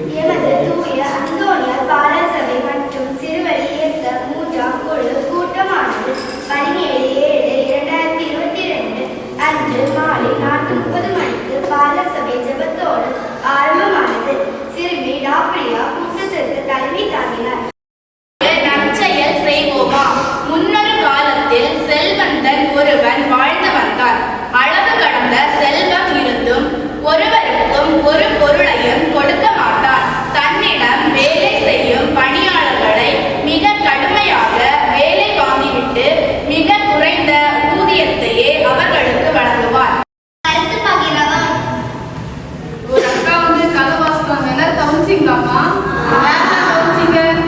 Bien. செஞ்சீங்களாமா யாரெல்லாம்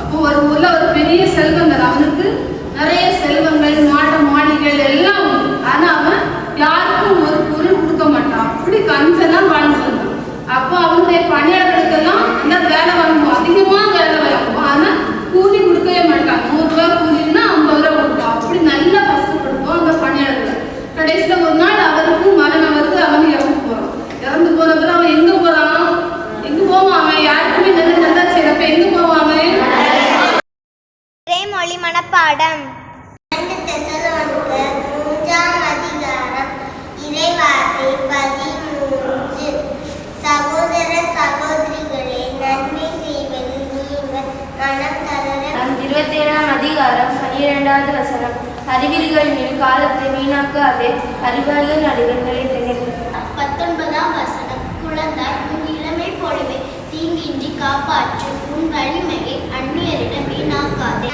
அப்போ ஒரு ஊர்ல ஒரு பெரிய செல்வம் இருபத்தேழாம் அதிகாரம் பன்னிரெண்டாவது வசனம். அறிவில்கள் மேல் காலத்தை வீணாக்காதே அறிவாளிகள் நடுவில் நிலைத்தனர் பத்தொன்பதாம் வசனம். குழந்தாய் உன் இளமை போலவே தீங்கின்றி காப்பாற்று உன் வலிமையை அந்நியரிடம் வீணாக்காதே.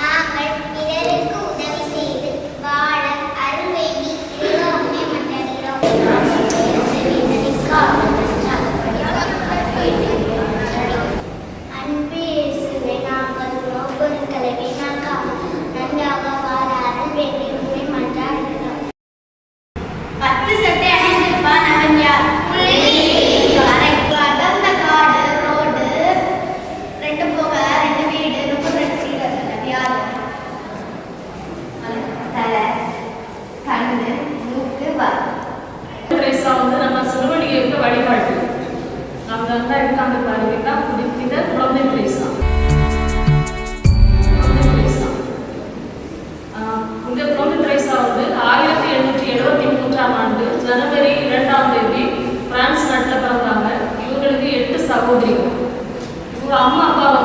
哇，妈